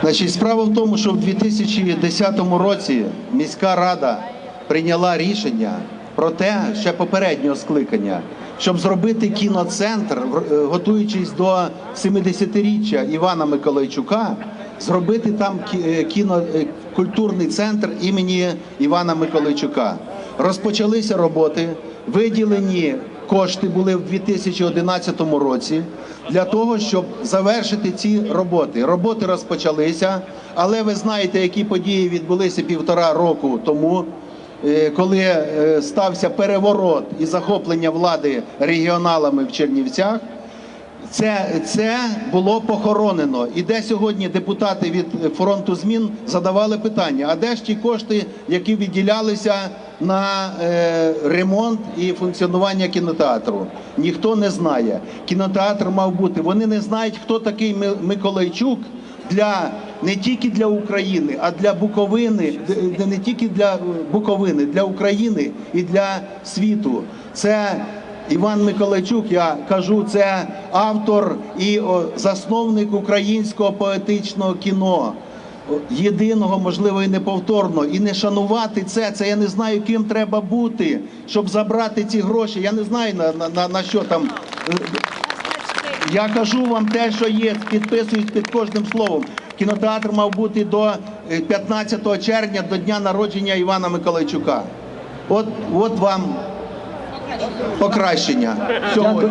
Значить, справа в тому, що в 2010 році міська рада прийняла рішення про те, ще попереднього скликання, щоб зробити кіноцентр, е, готуючись до 70-річчя Івана Миколайчука, зробити там е, кіно е, центр імені Івана Миколайчука. Розпочалися роботи, виділені кошти були в 2011 році для того, щоб завершити ці роботи. Роботи розпочалися, але ви знаєте, які події відбулися півтора року тому, е, коли е, стався переворот і захоплення влади регіоналами в Чернівцях. Це, це було похоронено. І де сьогодні депутати від фронту змін задавали питання: а де ж ті кошти, які відділялися на е, ремонт і функціонування кінотеатру? Ніхто не знає. Кінотеатр мав бути. Вони не знають, хто такий Ми- Миколайчук для не тільки для України, а для Буковини, не тільки для Буковини, для України і для світу. Це Іван Миколайчук, я кажу, це автор і засновник українського поетичного кіно. Єдиного, можливо, і неповторного. І не шанувати це. Це я не знаю, ким треба бути, щоб забрати ці гроші. Я не знаю на, на, на, що там. Е, Я кажу вам те, що є, підписуюсь під кожним словом. Кінотеатр мав бути до е, 15 червня, до дня народження Івана Миколайчука. От, от вам покращення сьогодні.